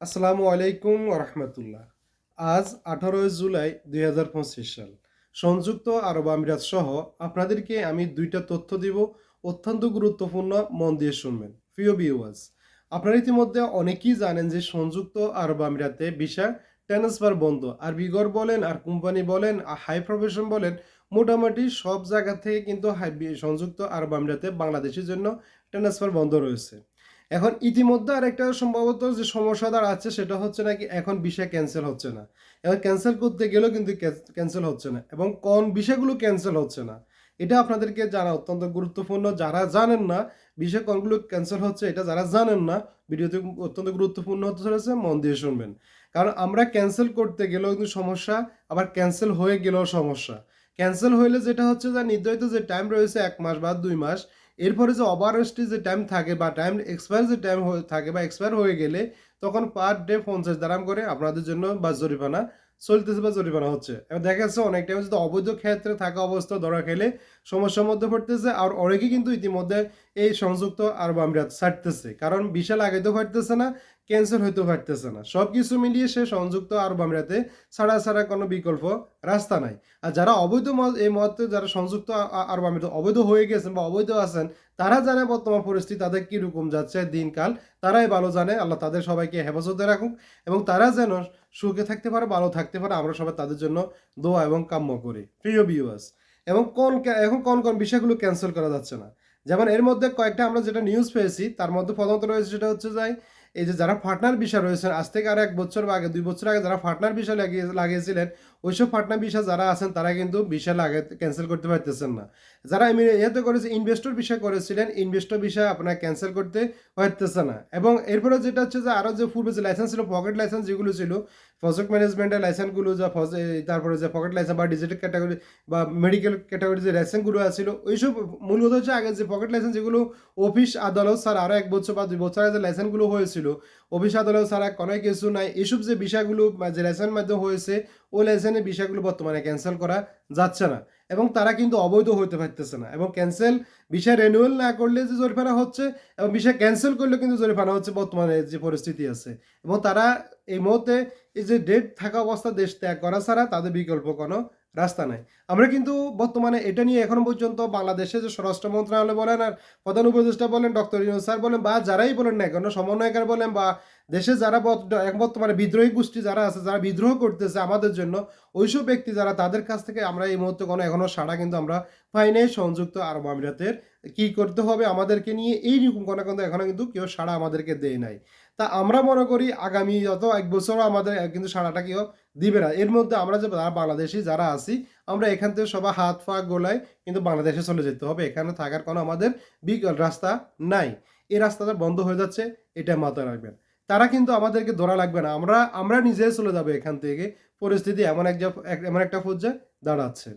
আসসালামু আলাইকুম রহমতুল্লাহ। আজ আঠারোই জুলাই দুই হাজার পঁচিশ সাল। সংযুক্ত আরব আমিরাত সহ আপনাদেরকে আমি দুইটা তথ্য দিব, অত্যন্ত গুরুত্বপূর্ণ, মন দিয়ে শুনবেন। প্রিয় ভিউয়ার্স আপনারা ইতিমধ্যে অনেকেই জানেন যে সংযুক্ত আরব আমিরাতে ভিসা ট্রান্সফার বন্ধ। আর বিগর বলেন, আর কোম্পানি বলেন, আর হাই প্রফেশন বলেন, মোটামুটি সব জায়গা থেকে কিন্তু সংযুক্ত আরব আমিরাতে বাংলাদেশের জন্য ট্রান্সফার বন্ধ রয়েছে। এখন ইতিমধ্যে আরেকটা সম্ভবত যে সমস্যা দাঁড়াচ্ছে সেটা হচ্ছে নাকি এখন বিষয় ক্যান্সেল হচ্ছে না। এবার ক্যান্সেল করতে গেলেও কিন্তু ক্যান্সেল হচ্ছে না এবং কোন বিষয়গুলো ক্যান্সেল হচ্ছে না, এটা আপনাদেরকে জানা অত্যন্ত গুরুত্বপূর্ণ। যারা জানেন না বিষয় কোনগুলো ক্যান্সেল হচ্ছে, এটা যারা জানেন না ভিডিওতে অত্যন্ত গুরুত্বপূর্ণ হতে চলেছে, মন দিয়ে শুনবেন। কারণ আমরা ক্যান্সেল করতে গেলেও কিন্তু সমস্যা, আবার ক্যান্সেল হয়ে গেলেও সমস্যা। ক্যান্সেল হইলে যেটা হচ্ছে যে নির্ধারিত যে টাইম রয়েছে এক মাস বা দুই মাস এরপরে যে ওভারস্টি যে টাইম থাকে বা টাইম এক্সপায়ার যে টাইম থাকে বা এক্সপায়ার হয়ে গেলে তখন পার ডে পঞ্চাশ দারাম করে আপনাদের জন্য বা জরিমানা চলতেছে বা জরিমানা হচ্ছে। এবার দেখা যাচ্ছে অনেক টাইম যদি অবৈধ ক্ষেত্রে থাকা অবস্থা ধরা খেলে সমস্যার মধ্যে পড়তেছে আর অনেকে কিন্তু ইতিমধ্যে এই সংযুক্ত আরব আমিরাত ছাড়তেছে। কারণ বিশাল আগে তো পারতেছে না ক্যান্সেল হইতে পারতেছে না। সব কিছু মিলিয়ে সে সংযুক্ত আরব আমিরাতে ছাড়া ছাড়া কোনো বিকল্প রাস্তা নাই। আর যারা অবৈধ মত এই মতে যারা সংযুক্ত আরব আমিরাত অবৈধ হয়ে গেছেন বা অবৈধ আছেন, তারা জানে বর্তমান পরিস্থিতি, তাদের কীরকম যাচ্ছে দিনকাল, তারাই ভালো জানে। আল্লাহ তাদের সবাইকে হেফাজতে রাখুক এবং তারা যেন সুখে থাকতে পারে, ভালো থাকতে পারে, আমরা সবাই তাদের জন্য দোয়া এবং কাম্য করি। প্রিয় ভিউয়ার্স এবং কোন এখন কোন কোন বিষয়গুলো ক্যান্সেল করা যাচ্ছে না। যেমন এর মধ্যে কয়েকটা আমরা যেটা নিউজ পেয়েছি, তার মধ্যে প্রথমত রয়েছে সেটা হচ্ছে যাই এই যে যারা পার্টনার বিষয় রয়েছেন, আজ থেকে আর এক বছর বা আগে, দুই বছর আগে যারা পার্টনার বিষয় লাগিয়ে, লাগিয়েছিলেন, ওইসব পার্টনার বিষয় যারা আছেন, তারা কিন্তু ভিসা লাগে ক্যান্সেল করতে পারতেছেন না। যারা এমনি ইয়েতে করেছে ইনভেস্টর বিষয় করেছিলেন ইনভেস্টর বিষয় আপনার ক্যান্সেল করতে পারতেছে না। এবং এরপরে যেটা হচ্ছে যে আরও যে পূর্বে যে লাইসেন্স ছিল পকেট লাইসেন্স যেগুলো ছিল প্রজেক্ট ম্যানেজমেন্টের লাইসেন্সগুলো যা তারপরে যে পকেট লাইসেন্স বা ডিজিটাল ক্যাটাগরি বা মেডিকেল ক্যাটাগরি যে লাইসেন্সগুলো আছিল ওইসব মূলত হচ্ছে আগে যে পকেট লাইসেন্স যেগুলো অফিস আদালত স্যার আরও এক বছর বা দুই বছর আগে যে লাইসেন্সগুলো হয়েছিল অফিস আদালত ছাড়া কোনো কিছু নাই। এসব যে বিষয়গুলো যে লাইসেন্সের মাধ্যমে হয়েছে, ওই লাইসেন্সের বিষয়গুলো বর্তমানে ক্যান্সেল করা যাচ্ছে না এবং তারা কিন্তু অবৈধ হতে পারতেছে না এবং ক্যান্সেল বিষয় রেনুয়াল না করলে যে জরিফানা হচ্ছে এবং বিষয় ক্যান্সেল করলে কিন্তু জরিফানা হচ্ছে বর্তমানে যে পরিস্থিতি আছে এবং তারা এই মুহূর্তে এই যে ডেট থাকা অবস্থা দেশ ত্যাগ করা ছাড়া তাদের বিকল্প কোনো রাস্তা নাই। আমরা কিন্তু বর্তমানে এটা নিয়ে এখনও পর্যন্ত বাংলাদেশে যে স্বরাষ্ট্র মন্ত্রণালয় বলেন আর প্রধান উপদেষ্টা বলেন, ডক্টর ইউনুস স্যার বলেন বা যারাই বলেন না কেন, সমন্বয়কার বলেন বা দেশে যারা বর্তমানে বিদ্রোহী গোষ্ঠী যারা আছে, যারা বিদ্রোহ করতেছে আমাদের জন্য, ওইসব ব্যক্তি যারা, তাদের কাছ থেকে আমরা এই মুহূর্তে কোনো এখনও সাড়া কিন্তু আমরা পাই নাই। সংযুক্ত আরব আমিরাতের কি করতে হবে আমাদেরকে নিয়ে এইরকম কোনো কিন্তু এখনও কিন্তু কেউ সাড়া আমাদেরকে দেয় নাই। তা আমরা মনে করি আগামী যত এক বছরও আমাদের কিন্তু সাড়াটা কেউ দিবে না। এর মধ্যে আমরা যে বাংলাদেশি যারা আছি, আমরা এখান থেকে সবাই হাত পা গোলায় কিন্তু বাংলাদেশে চলে যেতে হবে। এখানে থাকার কোনো আমাদের বিকল্প রাস্তা নাই। এই রাস্তাটা বন্ধ হয়ে যাচ্ছে, এটা মাথায় রাখবেন। তারা কিন্তু আমাদেরকে ধরা লাগবে না। আমরা আমরা নিজেই চলে যাব এখান থেকে। পরিস্থিতি এমন এক এমন একটা পর্যায়ে দাঁড়াচ্ছে।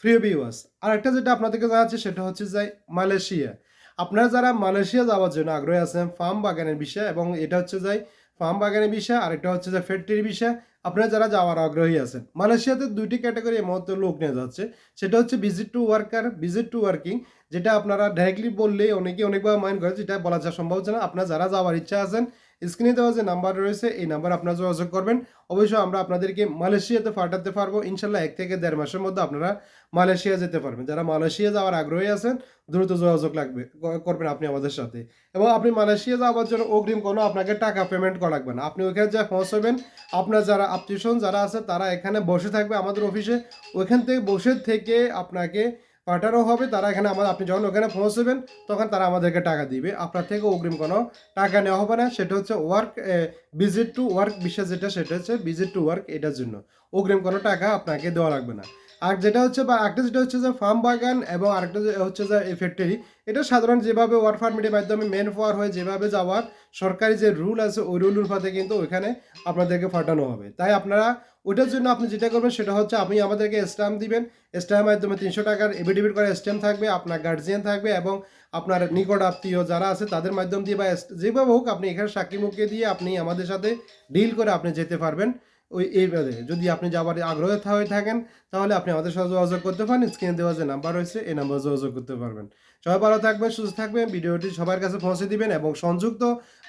প্রিয় ভিউয়ার্স আর একটা যেটা আপনাদেরকে জানাচ্ছি সেটা হচ্ছে যে মালয়েশিয়া। আপনারা যারা মালয়েশিয়া যাওয়ার জন্য আগ্রহী আছেন, ফার্ম বাগানের বিষয়, এবং এটা হচ্ছে যাই ফার্ম বাগানের বিষয় আর একটা হচ্ছে যে ফ্যাক্টরির বিষয়, আপনারা যারা যাওয়ার আগ্রহী আছেন, মালয়েশিয়াতে দুইটি ক্যাটাগরি এই লোক নিয়ে যাচ্ছে। সেটা হচ্ছে visit to worker visit to working যেটা আপনারা ডাইরেক্টলি বললেই অনেকে অনেকভাবে মাইন্ড করে, যেটা বলা যা সম্ভব হচ্ছে না। আপনারা যারা যাওয়ার ইচ্ছা আছেন স্ক্রিনে দেওয়া যে নাম্বার রয়েছে, এই নাম্বার আপনারা যোগাযোগ করবেন। অবশ্যই আমরা আপনাদেরকে মালয়েশিয়াতে পাঠাতে পারব। ইনশাল্লাহ এক থেকে দেড় মাসের মধ্যে আপনারা মালয়েশিয়া যেতে পারবেন। যারা মালয়েশিয়া যাওয়ার আগ্রহী আছেন, দ্রুত যোগাযোগ লাগবে করবেন আপনি আমাদের সাথে। এবং আপনি মালয়েশিয়া যাওয়ার জন্য অগ্রিম কোনো আপনাকে টাকা পেমেন্ট করা লাগবে না। আপনি ওইখানে যা পৌঁছবেন আপনার যারা আত্মীয়স্বজন যারা আছে, তারা এখানে বসে থাকবে আমাদের অফিসে ওইখান থেকে বসে থেকে আপনাকে পাঠানো হবে, তারা এখানে আমাদের, আপনি যখন ওখানে পৌঁছবেন, তখন তারা আমাদেরকে টাকা দিবে। আপনার থেকে অগ্রিম কোনো টাকা নেওয়া হবে না, সেটা হচ্ছে ওয়ার্ক ভিজিট টু ওয়ার্ক বিশেষ যেটা, সেটা হচ্ছে ভিজিট টু ওয়ার্ক এটার জন্য। অগ্রিম কোনো টাকা আপনাকে দেওয়া লাগবে না। আর যেটা হচ্ছে বা একটা যেটা হচ্ছে যে ফার্ম বাগান এবং আরেকটা হচ্ছে যে ফ্যাক্টরি এটা সাধারণ যেভাবে ওয়ার পারমিটের মাধ্যমে মেন পাওয়ার হয়ে, যেভাবে যাওয়ার সরকারি যে রুল আছে, ওই রুল অনুপাতে কিন্তু ওইখানে আপনাদেরকে পাঠানো হবে। তাই আপনারা ওটার জন্য আপনি যেটা করবেন সেটা হচ্ছে আপনি আমাদেরকে স্ট্যাম্প দিবেন। স্ট্যাম্প মাধ্যমে তিনশো টাকার এভিডেভিট করে স্ট্যাম্প থাকবে, আপনার গার্জিয়ান থাকবে এবং আপনার নিকট আত্মীয় যারা আছে তাদের মাধ্যম দিয়ে বা যেভাবে হোক আপনি এখানে সাক্ষী মুখে দিয়ে আপনি আমাদের সাথে ডিল করে আপনি যেতে পারবেন। ওই এই এইভাবে যদি আপনি যাবার আগ্রহে হয়ে থাকেন, তাহলে আপনি আমাদের সাথে যোগাযোগ করতে পারেন। স্ক্রিনে দেওয়া যে নাম্বার রয়েছে, এই নাম্বারে যোগাযোগ করতে পারবেন। সবাই ভালো থাকবেন, সুস্থ থাকবেন। ভিডিওটি সবার কাছে পৌঁছে দিবেন এবং সংযুক্ত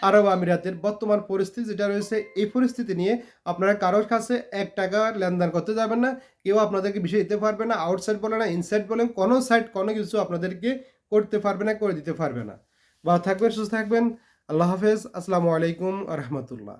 আরব আমিরাতের বর্তমান পরিস্থিতি যেটা রয়েছে, এই পরিস্থিতি নিয়ে আপনারা কারোর কাছে এক টাকা লেনদেন করতে যাবেন না। কেউ আপনাদেরকে বিষয় দিতে পারবে না আউটসাইড বলে না ইনসাইড বলেন কোনো সাইড কোনো কিছু আপনাদেরকে করতে পারবে না, করে দিতে পারবে না। ভালো থাকবেন, সুস্থ থাকবেন। আল্লাহ হাফেজ। আসসালামু আলাইকুম রহমতুল্লাহ।